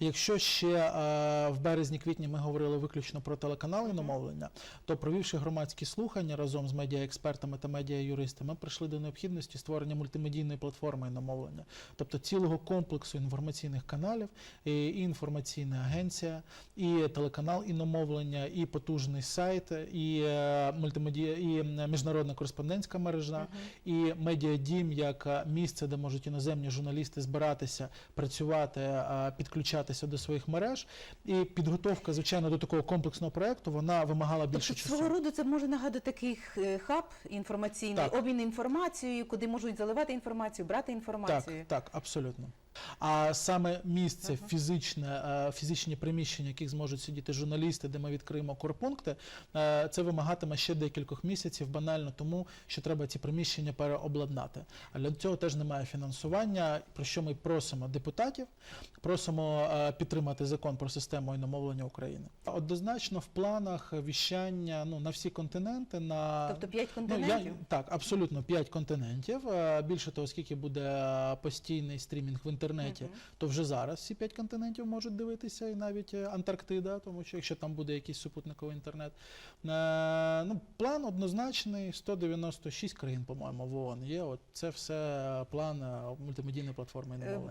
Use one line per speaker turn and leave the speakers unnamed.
Якщо ще е, в березні-квітні ми говорили виключно про телеканали іномовлення, то провівши громадські слухання разом з медіаекспертами та медіаюристами, ми прийшли до необхідності створення мультимедійної платформи іномовлення, тобто цілого комплексу інформаційних каналів, і, інформаційна агенція, і телеканал іномовлення, і потужний сайт, і е, мультимедія, і міжнародна кореспондентська мережа, і медіадім як е, місце, де можуть іноземні журналісти збиратися, працювати, е, підключатися до своїх мереж. І підготовка, звичайно, до такого комплексного проекту вона вимагала більше
Тобто
часу.
свого роду це може нагадати такий е, хаб інформаційний,
Так.
обмін інформацією, куди можуть заливати інформацію, брати інформацію.
Так, так, абсолютно. А саме місце, фізичне, е, фізичні приміщення, в яких зможуть сидіти журналісти, де ми відкриємо корпункти, е, це вимагатиме ще декількох місяців, банально тому, що треба ці приміщення переобладнати. А для цього теж немає фінансування, про що ми просимо депутатів, просимо е, підтримати закон про систему іномовлення України. Однозначно в планах віщання ну, на всі континенти, на
Тобто п'ять
Ну, я, так, абсолютно п'ять континентів. Більше того, оскільки буде постійний стрімінг в інтернеті,
Мгм.
то вже зараз всі п'ять континентів можуть дивитися, і навіть е, Антарктида, тому що якщо там буде якийсь супутниковий інтернет. Е, Ну, план однозначний: 196 країн, по-моєму, в ООН є. От це все е, план е, мультимедійної платформи
Е.